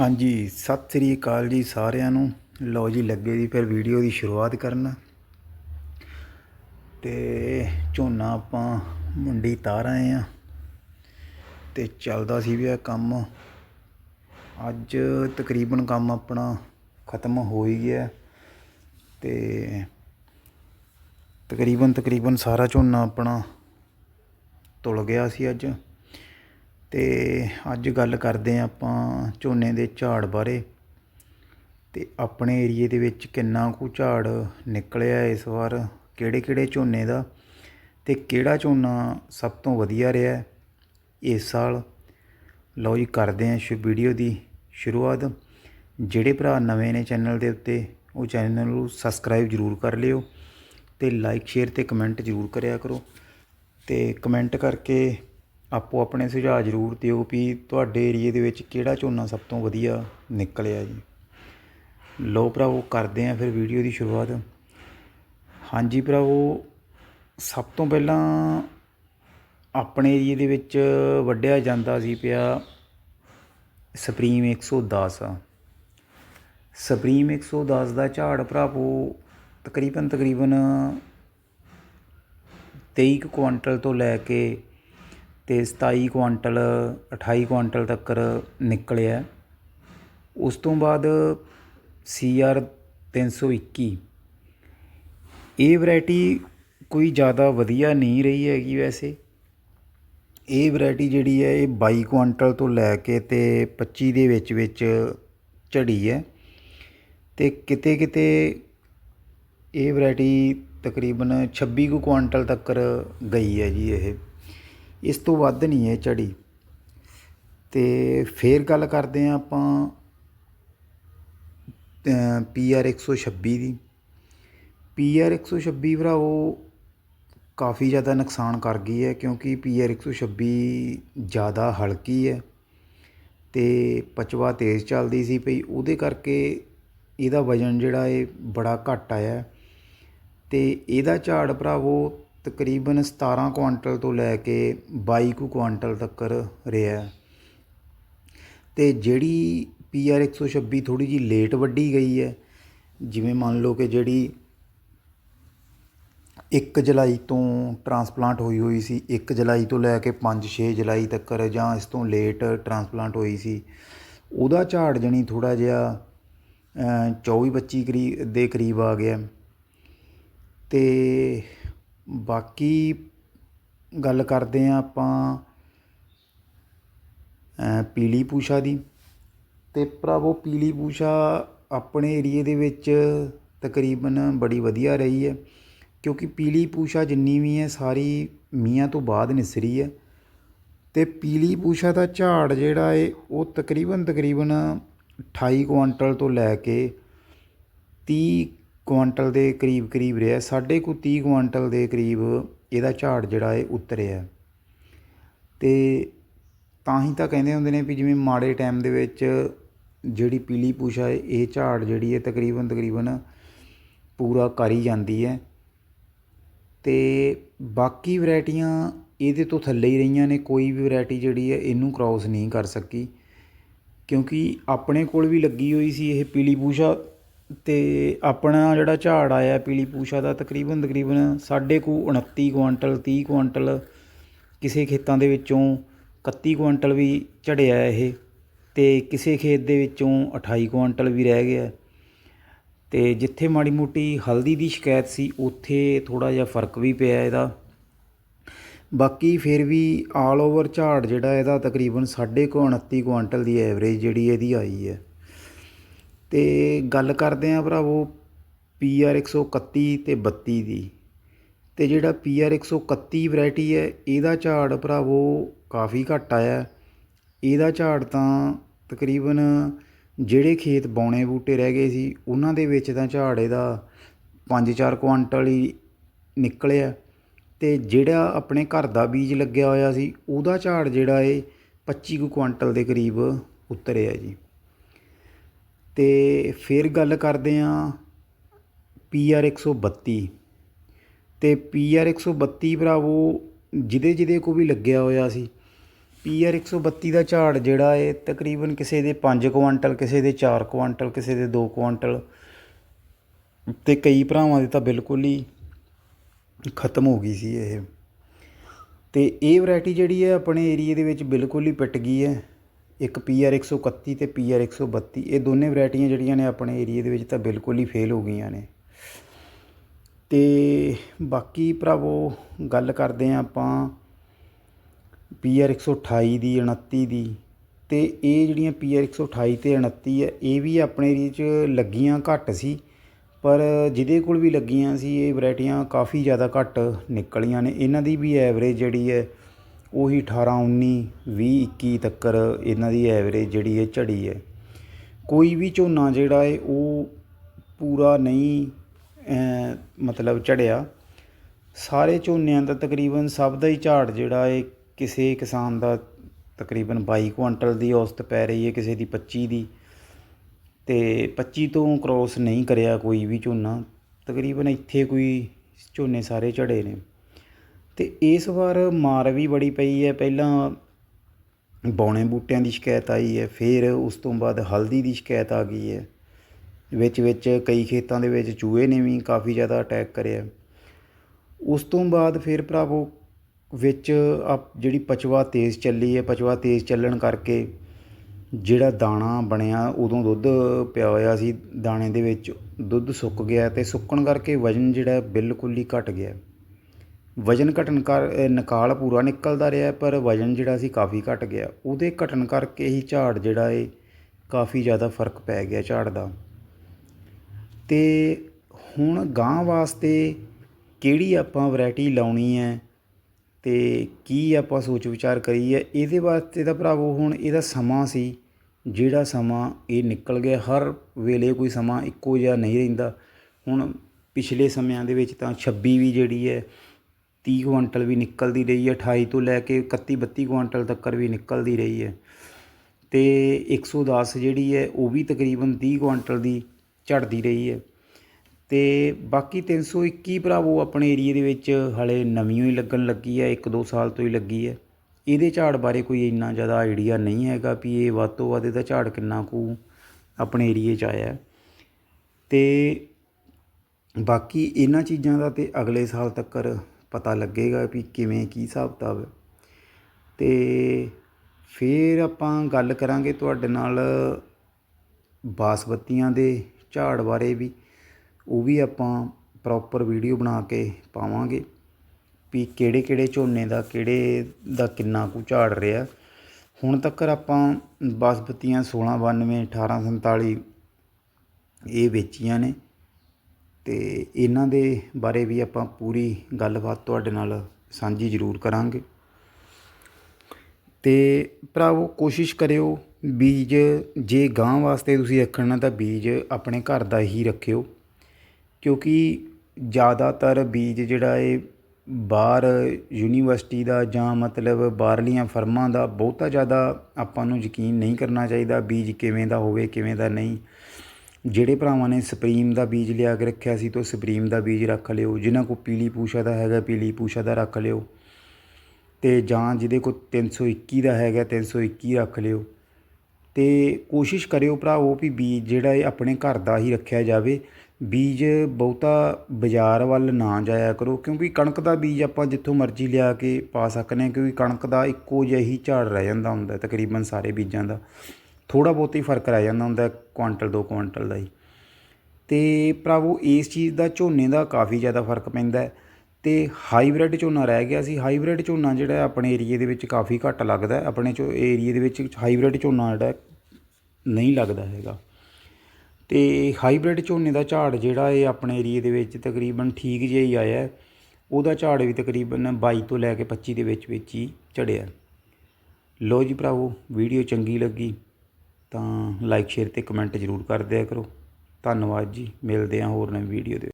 ਹਾਂਜੀ, ਸਤਿ ਸ੍ਰੀ ਅਕਾਲ ਜੀ ਸਾਰਿਆਂ ਨੂੰ। ਲਓ ਜੀ, ਲੱਗੇ ਜੀ ਫਿਰ ਵੀਡੀਓ ਦੀ ਸ਼ੁਰੂਆਤ ਕਰਨ। ਤੇ ਝੋਨਾ ਆਪਾਂ ਮੰਡੀ ਤਾਰ ਆਏ ਆ। ਤੇ ਚੱਲਦਾ ਸੀ ਵੀ ਇਹ ਕੰਮ। ਅੱਜ ਤਕਰੀਬਨ ਕੰਮ ਆਪਣਾ ਖਤਮ ਹੋ ਹੀ ਗਿਆ। ਤੇ ਤਕਰੀਬਨ ਤਕਰੀਬਨ ਸਾਰਾ ਝੋਨਾ ਆਪਣਾ ਤੁਲ ਗਿਆ ਸੀ ਅੱਜ। ਤੇ ਅੱਜ ਗੱਲ ਕਰਦੇ ਹਾਂ ਆਪਾਂ ਝੋਨੇ ਦੇ ਝਾੜ ਬਾਰੇ। ਤੇ ਆਪਣੇ ਏਰੀਏ ਦੇ ਵਿੱਚ ਕਿੰਨਾ ਕੁ ਝਾੜ ਨਿਕਲਿਆ ਇਸ ਵਾਰ ਕਿਹੜੇ ਕਿਹੜੇ ਝੋਨੇ ਦਾ ਤੇ ਕਿਹੜਾ ਝੋਨਾ ਸਭ ਤੋਂ ਵਧੀਆ ਰਿਹਾ ਇਸ ਸਾਲ। ਲਓ ਜੀ, ਕਰਦੇ ਹਾਂ ਸ਼ੁ, ਵੀਡੀਓ ਦੀ ਸ਼ੁਰੂਆਤ। ਜਿਹੜੇ ਭਰਾ ਨਵੇਂ ਨੇ ਚੈਨਲ ਦੇ ਉੱਤੇ, ਉਹ ਚੈਨਲ ਨੂੰ ਸਬਸਕ੍ਰਾਈਬ ਜ਼ਰੂਰ ਕਰ ਲਿਓ ਤੇ ਲਾਈਕ, ਸ਼ੇਅਰ ਤੇ ਕਮੈਂਟ ਜ਼ਰੂਰ ਕਰਿਆ ਕਰੋ। ਤੇ ਕਮੈਂਟ ਕਰਕੇ ਆਪੋ ਆਪਣੇ ਸੁਝਾਅ ਜ਼ਰੂਰ ਦਿਓ ਵੀ ਤੁਹਾਡੇ ਏਰੀਏ ਦੇ ਵਿੱਚ ਕਿਹੜਾ ਝੋਨਾ ਸਭ ਤੋਂ ਵਧੀਆ ਨਿਕਲਿਆ ਜੀ। ਲਓ ਭਰਾਵੋ, ਕਰਦੇ ਹਾਂ ਫਿਰ ਵੀਡੀਓ ਦੀ ਸ਼ੁਰੂਆਤ। ਹਾਂਜੀ ਭਰਾਵੋ, ਸਭ ਤੋਂ ਪਹਿਲਾਂ ਆਪਣੇ ਏਰੀਏ ਦੇ ਵਿੱਚ ਵੱਢਿਆ ਜਾਂਦਾ ਸੀ ਪਿਆ ਸੁਪਰੀਮ 110 ਆ ਸੁਪਰੀਮ 110 ਦਾ ਝਾੜ ਭਰਾਵੋ, ਤਕਰੀਬਨ ਤਕਰੀਬਨ 23 ਕੁ ਕੁਆਂਟਲ ਤੋਂ ਲੈ ਕੇ ਅਤੇ ਸਤਾਈ ਕੁਆਂਟਲ 28 ਕੁਆਂਟਲ ਤੱਕ ਨਿਕਲਿਆ। ਉਸ ਤੋਂ ਬਾਅਦ ਸੀ ਆਰ ਤਿੰਨ ਸੌ ਇੱਕੀ। ਇਹ ਵਰਾਇਟੀ ਕੋਈ ਜ਼ਿਆਦਾ ਵਧੀਆ ਨਹੀਂ ਰਹੀ ਹੈਗੀ ਵੈਸੇ। ਇਹ ਵੈਰਾਈਟੀ ਜਿਹੜੀ ਹੈ, ਇਹ 22 ਕੁਆਂਟਲ ਤੋਂ ਲੈ ਕੇ ਤੇ 25 ਦੇ ਵਿੱਚ ਵਿੱਚ ਝੜੀ ਹੈ। ਤੇ ਕਿਤੇ ਕਿਤੇ ਇਹ ਵੈਰਾਈਟੀ ਤਕਰੀਬਨ 26 ਕੁ ਕੁਆਂਟਲ ਤੱਕ ਗਈ ਹੈ ਜੀ ਇਹ। ਇਸ ਤੋਂ ਵੱਧ ਨਹੀਂ ਹੈ ਝੜੀ। ਤੇ ਫੇਰ ਗੱਲ ਕਰਦੇ ਹਾਂ ਆਪਾਂ ਪੀਆਰ 126 ਦੀ। ਪੀਆਰ 126 ਭਰਾਵੋ, ਕਾਫੀ ਜ਼ਿਆਦਾ ਨੁਕਸਾਨ ਕਰ ਗਈ ਹੈ ਕਿਉਂਕਿ ਪੀਆਰ 126 ਜ਼ਿਆਦਾ ਹਲਕੀ ਹੈ ਤੇ ਪਚਵਾ ਤੇਜ਼ ਚੱਲਦੀ ਸੀ ਪਈ। ਉਹਦੇ ਕਰਕੇ ਇਹਦਾ ਵਜਨ ਜਿਹੜਾ ਇਹ ਬੜਾ ਘੱਟ ਆਇਆ। ਤੇ ਇਹਦਾ ਝਾੜ ਭਰਾਵੋ ਤਕਰੀਬਨ 17 ਕੁਆਂਟਲ ਤੋਂ ਲੈ ਕੇ 22 ਕੁ ਕੁਆਂਟਲ ਤੱਕ ਰਿਹਾ ਤੇ ਜਿਹੜੀ ਪੀਆਰ 126 ਥੋੜੀ ਜੀ ਲੇਟ ਵੱਢੀ ਗਈ ਹੈ, ਜਿਵੇਂ ਮੰਨ ਲਓ ਕਿ ਜਿਹੜੀ 1 ਜੁਲਾਈ ਤੋਂ ਟਰਾਂਸਪਲਾਂਟ ਹੋਈ ਹੋਈ ਸੀ 1 ਜੁਲਾਈ ਤੋਂ ਲੈ ਕੇ 5-6 ਜੁਲਾਈ ਤੱਕ ਜਾਂ ਇਸ ਤੋਂ ਲੇਟ ਟਰਾਂਸਪਲਾਂਟ ਹੋਈ ਸੀ, ਉਹਦਾ ਝਾੜ ਜਣੀ ਥੋੜਾ ਜਿਹਾ 24-25 ਕਰੀਬ ਦੇ ਕਰੀਬ ਆ ਗਿਆ। ਤੇ ਬਾਕੀ ਗੱਲ ਕਰਦੇ ਹਾਂ ਆਪਾਂ ਪੀਲੀ ਪੂਸ਼ਾ ਦੀ। ਅਤੇ ਭਰਾਵੋ, ਪੀਲੀ ਪੂਸ਼ਾ ਆਪਣੇ ਏਰੀਏ ਦੇ ਵਿੱਚ ਤਕਰੀਬਨ ਬੜੀ ਵਧੀਆ ਰਹੀ ਹੈ, ਕਿਉਂਕਿ ਪੀਲੀ ਪੂਸ਼ਾ ਜਿੰਨੀ ਵੀ ਹੈ, ਸਾਰੀ ਮੀਆਂ ਤੋਂ ਬਾਅਦ ਨਿਸਰੀ ਹੈ। ਤੇ ਪੀਲੀ ਪੂਸ਼ਾ ਦਾ ਝਾੜ ਜਿਹੜਾ ਏ ਉਹ ਤਕਰੀਬਨ ਤਕਰੀਬਨ 28 ਕੁਆਂਟਲ ਤੋਂ ਲੈ ਕੇ 30 ਕੁਆਂਟਲ ਦੇ ਕਰੀਬ ਕਰੀਬ ਰਿਹਾ ਸਾਢੇ ਕੁ 30 ਕੁਆਂਟਲ ਦੇ ਕਰੀਬ ਇਹਦਾ ਝਾੜ ਜਿਹੜਾ ਹੈ ਉਤਰਿਆ ਤੇ ਤਾਂ ਹੀ ਤਾਂ ਕਹਿੰਦੇ ਹੁੰਦੇ ਨੇ ਵੀ ਜਿਵੇਂ ਮਾੜੇ ਟਾਈਮ ਦੇ ਵਿੱਚ ਜਿਹੜੀ ਪੀਲੀ ਪੂਸ਼ਾ ਹੈ, ਇਹ ਝਾੜ ਜਿਹੜੀ ਹੈ ਤਕਰੀਬਨ ਤਕਰੀਬਨ ਪੂਰਾ ਕਰ ਹੀ ਜਾਂਦੀ ਹੈ। ਤੇ ਬਾਕੀ ਵੈਰਾਈਟੀਆਂ ਇਹਦੇ ਤੋਂ ਥੱਲੇ ਹੀ ਰਹੀਆਂ ਨੇ, ਕੋਈ ਵੀ ਵੈਰਾਈਟੀ ਜਿਹੜੀ ਹੈ ਇਹਨੂੰ ਕ੍ਰਾਸ ਨਹੀਂ ਕਰ ਸਕੀ। ਕਿਉਂਕਿ ਆਪਣੇ ਕੋਲ ਵੀ ਲੱਗੀ ਹੋਈ ਸੀ ਇਹ ਪੀਲੀ ਪੂਸ਼ਾ ਅਤੇ ਆਪਣਾ ਜਿਹੜਾ ਝਾੜ ਆਇਆ ਪੀਲੀ ਪੂਸ਼ਾ ਦਾ ਤਕਰੀਬਨ ਤਕਰੀਬਨ ਸਾਢੇ ਕੁ 29 ਕੁਆਂਟਲ, ਤੀਹ ਕੁਆਂਟਲ ਕਿਸੇ ਖੇਤਾਂ ਦੇ ਵਿੱਚੋਂ 31 ਕੁਆਂਟਲ ਵੀ ਝੜਿਆ ਇਹ ਅਤੇ ਕਿਸੇ ਖੇਤ ਦੇ ਵਿੱਚੋਂ 28 ਕੁਆਂਟਲ ਵੀ ਰਹਿ ਗਿਆ। ਅਤੇ ਜਿੱਥੇ ਮਾੜੀ ਮੋਟੀ ਹਲਦੀ ਦੀ ਸ਼ਿਕਾਇਤ ਸੀ, ਉੱਥੇ ਥੋੜ੍ਹਾ ਜਿਹਾ ਫ਼ਰਕ ਵੀ ਪਿਆ ਇਹਦਾ। ਬਾਕੀ ਫਿਰ ਵੀ ਆਲ ਓਵਰ ਝਾੜ ਜਿਹੜਾ ਇਹਦਾ ਤਕਰੀਬਨ 29.5 ਕੁਆਂਟਲ ਦੀ ਐਵਰੇਜ ਜਿਹੜੀ ਇਹਦੀ ਆਈ ਹੈ। ਅਤੇ ਗੱਲ ਕਰਦੇ ਹਾਂ ਭਰਾਵੋ ਪੀ ਆਰ ਇੱਕ ਸੌ ਇਕੱਤੀ ਅਤੇ ਬੱਤੀ ਦੀ। ਅਤੇ ਜਿਹੜਾ ਪੀ ਆਰ ਇੱਕ ਸੌ ਇਕੱਤੀ ਵਰਾਇਟੀ ਹੈ, ਇਹਦਾ ਝਾੜ ਭਰਾਵੋ ਕਾਫੀ ਘੱਟ ਆਇਆ। ਇਹਦਾ ਝਾੜ ਤਾਂ ਤਕਰੀਬਨ ਜਿਹੜੇ ਖੇਤ ਬੌਣੇ ਬੂਟੇ ਰਹਿ ਗਏ ਸੀ, ਉਹਨਾਂ ਦੇ ਵਿੱਚ ਤਾਂ ਝਾੜ ਇਹਦਾ 5-4 ਕੁਆਂਟਲ ਹੀ ਨਿਕਲਿਆ। ਅਤੇ ਜਿਹੜਾ ਆਪਣੇ ਘਰ ਦਾ ਬੀਜ ਲੱਗਿਆ ਹੋਇਆ ਸੀ, ਉਹਦਾ ਝਾੜ ਜਿਹੜਾ ਏ 25 ਕੁ ਕੁਆਂਟਲ ਦੇ ਕਰੀਬ ਉਤਰਿਆ ਜੀ। ਅਤੇ ਫਿਰ ਗੱਲ ਕਰਦੇ ਹਾਂ ਪੀ ਆਰ ਇੱਕ ਸੌ ਬੱਤੀ। ਅਤੇ ਪੀ ਆਰ ਇੱਕ ਸੌ ਬੱਤੀ ਭਰਾਵੋ ਜਿਹਦੇ ਜਿਹਦੇ ਕੋਲ ਵੀ ਲੱਗਿਆ ਹੋਇਆ ਸੀ, ਪੀ ਪੀਆਰ 132 ਦਾ ਝਾੜ ਜਿਹੜਾ ਹੈ ਤਕਰੀਬਨ ਕਿਸੇ ਦੇ 5 ਕੁਆਂਟਲ, ਕਿਸੇ ਦੇ 4 ਕੁਆਂਟਲ, ਕਿਸੇ ਦੇ 2 ਕੁਆਂਟਲ, ਤੇ ਕਈ ਭਰਾਵਾਂ ਦੇ ਤਾਂ ਬਿਲਕੁਲ ਹੀ ਖਤਮ ਹੋ ਗਈ ਸੀ ਇਹ। ਤੇ ਇਹ ਵੈਰਾਈਟੀ ਜਿਹੜੀ ਹੈ, ਆਪਣੇ ਏਰੀਏ ਦੇ ਵਿੱਚ ਬਿਲਕੁਲ ਹੀ ਪਿੱਟ ਗਈ ਹੈ। ਇੱਕ ਪੀਆਰ 131 ਤੇ ਪੀਆਰ 132 ਇਹ ਦੋਨੇ ਵੈਰਾਈਟੀਆਂ ਜਿਹੜੀਆਂ ਨੇ ਆਪਣੇ ਏਰੀਏ ਦੇ ਵਿੱਚ ਤਾਂ ਬਿਲਕੁਲ ਹੀ ਫੇਲ ਹੋ ਗਈਆਂ ਨੇ। ਤੇ ਬਾਕੀ ਭਰਾਵੋ, ਗੱਲ ਕਰਦੇ ਹਾਂ ਆਪਾਂ ਪੀਆਰ 128 ਦੀ 29 ਦੀ। ਤੇ ਇਹ ਜਿਹੜੀਆਂ ਪੀਆਰ 128 ਤੇ 29 ਹੈ, ਇਹ ਵੀ ਆਪਣੇ ਏਰੀਏ 'ਚ ਲੱਗੀਆਂ ਘੱਟ ਸੀ। ਪਰ ਜਿਹਦੇ ਕੋਲ ਵੀ ਲੱਗੀਆਂ ਸੀ, ਇਹ ਵੈਰਾਈਟੀਆਂ ਕਾਫੀ ਜ਼ਿਆਦਾ ਘੱਟ ਨਿਕਲੀਆਂ ਨੇ। ਇਹਨਾਂ ਦੀ ਵੀ ਐਵਰੇਜ ਜਿਹੜੀ ਹੈ ਉਹੀ 18 19 20 21 ਤੱਕ ਇਹਨਾਂ ਦੀ ਐਵਰੇਜ ਜਿਹੜੀ ਹੈ ਝੜੀ ਹੈ। ਕੋਈ ਵੀ ਝੋਨਾ ਜਿਹੜਾ ਹੈ, ਉਹ ਪੂਰਾ ਨਹੀਂ ਮਤਲਬ ਝੜਿਆ। ਸਾਰੇ ਝੋਨਿਆਂ ਦਾ ਤਕਰੀਬਨ ਸਭ ਦਾ ਹੀ ਝਾੜ ਜਿਹੜਾ ਹੈ, ਕਿਸੇ ਕਿਸਾਨ ਦਾ ਤਕਰੀਬਨ 22 ਕੁਇੰਟਲ ਦੀ ਔਸਤ ਪੈ ਰਹੀ ਹੈ, ਕਿਸੇ ਦੀ 25 ਦੀ। ਤੇ 25 ਤੋਂ ਕ੍ਰੋਸ ਨਹੀਂ ਕਰਿਆ ਕੋਈ ਵੀ ਝੋਨਾ। ਤਕਰੀਬਨ ਇੱਥੇ ਕੋਈ ਝੋਨੇ ਸਾਰੇ ਝੜੇ ਨੇ। ਅਤੇ ਇਸ ਵਾਰ ਮਾਰ ਵੀ ਬੜੀ ਪਈ ਹੈ। ਪਹਿਲਾਂ ਬੌਣੇ ਬੂਟਿਆਂ ਦੀ ਸ਼ਿਕਾਇਤ ਆਈ ਹੈ, ਫਿਰ ਉਸ ਤੋਂ ਬਾਅਦ ਹਲਦੀ ਦੀ ਸ਼ਿਕਾਇਤ ਆ ਗਈ ਹੈ। ਵਿੱਚ ਵਿੱਚ ਕਈ ਖੇਤਾਂ ਦੇ ਵਿੱਚ ਚੂਹੇ ਨੇ ਵੀ ਕਾਫੀ ਜ਼ਿਆਦਾ ਅਟੈਕ ਕਰਿਆ ਉਸ ਤੋਂ ਬਾਅਦ ਫਿਰ ਭਰਾਵੋ ਵਿੱਚ ਆ ਜਿਹੜੀ ਪਚਵਾ ਤੇਜ਼ ਚੱਲੀ ਹੈ, ਪਚਵਾ ਤੇਜ਼ ਚੱਲਣ ਕਰਕੇ ਜਿਹੜਾ ਦਾਣਾ ਬਣਿਆ, ਉਦੋਂ ਦੁੱਧ ਪਿਆ ਹੋਇਆ ਸੀ। ਦਾਣੇ ਦੇ ਵਿੱਚ ਦੁੱਧ ਸੁੱਕ ਗਿਆ ਤੇ ਸੁੱਕਣ ਕਰਕੇ ਵਜਨ ਜਿਹੜਾ ਬਿਲਕੁਲ ਹੀ ਘਟ ਗਿਆ। ਵਜਨ ਘਟਣ ਕਰ ਅ, ਨਿਕਾਲ ਪੂਰਾ ਨਿਕਲਦਾ ਰਿਹਾ ਪਰ ਵਜਨ ਜਿਹੜਾ ਸੀ ਕਾਫੀ ਘਟ ਗਿਆ। ਉਹਦੇ ਘਟਣ ਕਰਕੇ ਹੀ ਝਾੜ ਜਿਹੜਾ ਏ ਕਾਫੀ ਜ਼ਿਆਦਾ ਫ਼ਰਕ ਪੈ ਗਿਆ ਝਾੜ ਦਾ। ਤੇ ਹੁਣ ਗਾਂ ਵਾਸਤੇ ਕਿਹੜੀ ਆਪਾਂ ਵੈਰਾਈਟੀ ਲਾਉਣੀ ਹੈ ਤੇ ਕੀ ਆਪਾਂ ਸੋਚ ਵਿਚਾਰ ਕਰੀਏ? ਇਹਦੇ ਵਾਸਤੇ ਤਾਂ ਭਰਾਵੋ ਹੁਣ ਇਹਦਾ ਸਮਾਂ ਸੀ ਜਿਹੜਾ ਸਮਾਂ ਇਹ ਨਿਕਲ ਗਿਆ। ਹਰ ਵੇਲੇ ਕੋਈ ਸਮਾਂ ਇੱਕੋ ਜਿਹਾ ਨਹੀਂ ਰਹਿੰਦਾ। ਹੁਣ ਪਿਛਲੇ ਸਮਿਆਂ ਦੇ ਵਿੱਚ ਤਾਂ 26 ਵੀ ਜਿਹੜੀ ਹੈ 30 ਕੁਇੰਟਲ ਵੀ ਨਿਕਲਦੀ ਰਹੀ ਹੈ 28 ਤੋਂ ਲੈ ਕੇ 31 32 ਕੁਇੰਟਲ ਤੱਕ ਵੀ ਨਿਕਲਦੀ ਰਹੀ ਹੈ। ਤੇ 110 ਜਿਹੜੀ ਹੈ, ਉਹ ਵੀ ਤਕਰੀਬਨ 30 ਕੁਇੰਟਲ ਦੀ ਝੜਦੀ ਰਹੀ ਹੈ। ਤੇ ਬਾਕੀ 321 ਭਰਾਵੋ, ਆਪਣੇ ਏਰੀਏ ਦੇ ਵਿੱਚ ਹਲੇ ਨਵੀਂ ਹੀ ਲੱਗਣ ਲੱਗੀ ਹੈ 1-2 ਸਾਲ ਤੋਂ ਹੀ ਲੱਗੀ ਹੈ। ਇਹਦੇ ਝਾੜ ਬਾਰੇ ਕੋਈ ਇੰਨਾ ਜ਼ਿਆਦਾ ਆਈਡੀਆ ਨਹੀਂ ਹੈਗਾ ਵੀ ਇਹ ਵੱਧ ਤੋਂ ਵੱਧ ਇਹਦਾ ਝਾੜ ਕਿੰਨਾ ਕੁ ਆਪਣੇ ਏਰੀਏ 'ਚ ਆਇਆ। ਹੈ। ਤੇ ਬਾਕੀ ਇਹਨਾਂ ਚੀਜ਼ਾਂ ਦਾ ਤੇ ਅਗਲੇ ਸਾਲ ਤੱਕ ਪਤਾ ਲੱਗੇਗਾ ਵੀ ਕਿਵੇਂ ਕੀ ਹਿਸਾਬ ਕਿਤਾਬ ਹੈ। ਤੇ ਫਿਰ ਆਪਾਂ ਗੱਲ ਕਰਾਂਗੇ ਤੁਹਾਡੇ ਨਾਲ ਬਾਸਮਤੀਆਂ ਦੇ ਝਾੜ ਬਾਰੇ ਵੀ। ਉਹ ਵੀ ਆਪਾਂ ਪ੍ਰੋਪਰ ਵੀਡੀਓ ਬਣਾ ਕੇ ਪਾਵਾਂਗੇ ਵੀ ਕਿਹੜੇ ਕਿਹੜੇ ਝੋਨੇ ਦਾ, ਕਿਹੜੇ ਦਾ ਕਿੰਨਾ ਕੁ ਝਾੜ ਰਿਹਾ। ਹੁਣ ਤੱਕ ਆਪਾਂ ਬਾਸਮਤੀਆਂ 1692 1847 ਇਹ ਵੇਚੀਆਂ ਨੇ। ਤੇ ਇਹਨਾਂ ਦੇ ਬਾਰੇ ਵੀ ਆਪਾਂ ਪੂਰੀ ਗੱਲਬਾਤ ਤੁਹਾਡੇ ਨਾਲ ਸਾਂਝੀ ਜ਼ਰੂਰ ਕਰਾਂਗੇ। ਤੇ ਭਰਾਵੋ, ਕੋਸ਼ਿਸ਼ ਕਰਿਓ ਬੀਜ, ਜੇ ਗਾਂ ਵਾਸਤੇ ਤੁਸੀਂ ਰੱਖਣਾ ਤਾਂ ਬੀਜ ਆਪਣੇ ਘਰ ਦਾ ਹੀ ਰੱਖਿਓ। ਕਿਉਂਕਿ ਜ਼ਿਆਦਾਤਰ ਬੀਜ ਜਿਹੜਾ ਇਹ ਬਾਹਰ ਯੂਨੀਵਰਸਿਟੀ ਦਾ ਜਾਂ ਮਤਲਬ ਬਾਹਰਲੀਆਂ ਫਰਮਾਂ ਦਾ ਬਹੁਤਾ ਜ਼ਿਆਦਾ ਆਪਾਂ ਨੂੰ ਯਕੀਨ ਨਹੀਂ ਕਰਨਾ ਚਾਹੀਦਾ ਬੀਜ ਕਿਵੇਂ ਦਾ ਹੋਵੇ, ਕਿਵੇਂ ਦਾ ਨਹੀਂ। ਜਿਹੜੇ ਭਰਾਵਾਂ ਨੇ ਸੁਪਰੀਮ ਦਾ ਬੀਜ ਲਿਆ ਕੇ ਰੱਖਿਆ ਸੀ, ਤਾਂ ਸੁਪਰੀਮ ਦਾ ਬੀਜ ਰੱਖ ਲਿਓ, ਜਿਨ੍ਹਾਂ ਕੋਲ ਪੀਲੀ ਪੂਸ਼ਾ ਦਾ ਹੈਗਾ, ਪੀਲੀ ਪੂਸ਼ਾ ਦਾ ਰੱਖ ਲਿਓ। ਤੇ ਜਾਂ ਜਿਹਦੇ ਕੋਲ 321 ਦਾ ਹੈਗਾ 321 ਰੱਖ ਲਿਓ। ਤੇ ਕੋਸ਼ਿਸ਼ ਕਰਿਓ ਭਰਾਵੋ ਵੀ ਬੀਜ ਜਿਹੜਾ ਇਹ ਆਪਣੇ ਘਰ ਦਾ ਹੀ ਰੱਖਿਆ ਜਾਵੇ। ਬੀਜ ਬਹੁਤਾ ਬਾਜ਼ਾਰ ਵੱਲ ਨਾ ਜਾਇਆ ਕਰੋ, ਕਿਉਂਕਿ ਕਣਕ ਦਾ ਬੀਜ ਆਪਾਂ ਜਿੱਥੋਂ ਮਰਜ਼ੀ ਲਿਆ ਕੇ ਪਾ ਸਕਨੇ ਹਾਂ, ਕਿਉਂਕਿ ਕਣਕ ਦਾ ਇੱਕੋ ਜਿਹਾ ਹੀ ਝਾੜ ਰਹਿ ਜਾਂਦਾ ਹੁੰਦਾ ਤਕਰੀਬਨ ਸਾਰੇ ਬੀਜਾਂ ਦਾ। ਥੋੜਾ ਬਹੁਤ ਹੀ ਫ਼ਰਕ ਰਹਿ ਜਾਂਦਾ ਹੁੰਦਾ ਕੁਆਂਟਲ, ਦੋ ਕੁਆਂਟਲ ਦਾ ਹੀ। ਤੇ ਭਰਾਵੋ, ਇਸ ਚੀਜ਼ ਦਾ ਝੋਨੇ ਦਾ ਕਾਫੀ ਜ਼ਿਆਦਾ ਫ਼ਰਕ ਪੈਂਦਾ ਹੈ ਤੇ ਹਾਈਬ੍ਰਿਡ ਝੋਨਾ ਰਹਿ ਗਿਆ ਸੀ। ਹਾਈਬ੍ਰਿਡ ਝੋਨਾ ਜਿਹੜਾ ਆਪਣੇ ਏਰੀਏ ਦੇ ਵਿੱਚ ਕਾਫੀ ਘੱਟ ਲੱਗਦਾ ਆਪਣੇ ਚੋ, ਏਰੀਏ ਦੇ ਵਿੱਚ ਹਾਈਬ੍ਰਿਡ ਝੋਨਾ ਜਿਹੜਾ ਨਹੀਂ ਲੱਗਦਾ ਹੈਗਾ। ਤੇ ਹਾਈਬ੍ਰਿਡ ਝੋਨੇ ਦਾ ਝਾੜ ਜਿਹੜਾ ਇਹ ਆਪਣੇ ਏਰੀਏ ਦੇ ਵਿੱਚ ਤਕਰੀਬਨ ਠੀਕ ਜਿਹਾ ਹੀ ਆਇਆ ਉਹਦਾ ਝਾੜ ਵੀ ਤਕਰੀਬਨ 22 ਤੋਂ ਲੈ ਕੇ 25 ਦੇ ਵਿੱਚ ਵਿੱਚ ਹੀ ਝੜਿਆ ਲੋ ਜੀ ਭਰਾਵੋ, ਵੀਡੀਓ ਚੰਗੀ ਲੱਗੀ। ਤਾਂ ਲਾਈਕ ਸ਼ੇਅਰ ਅਤੇ ਕਮੈਂਟ ਜ਼ਰੂਰ ਕਰ ਦਿਆ ਕਰੋ। ਧੰਨਵਾਦ ਜੀ। ਮਿਲਦੇ ਹਾਂ ਹੋਰ ਨਵੀਂ ਵੀਡੀਓ ਦੇ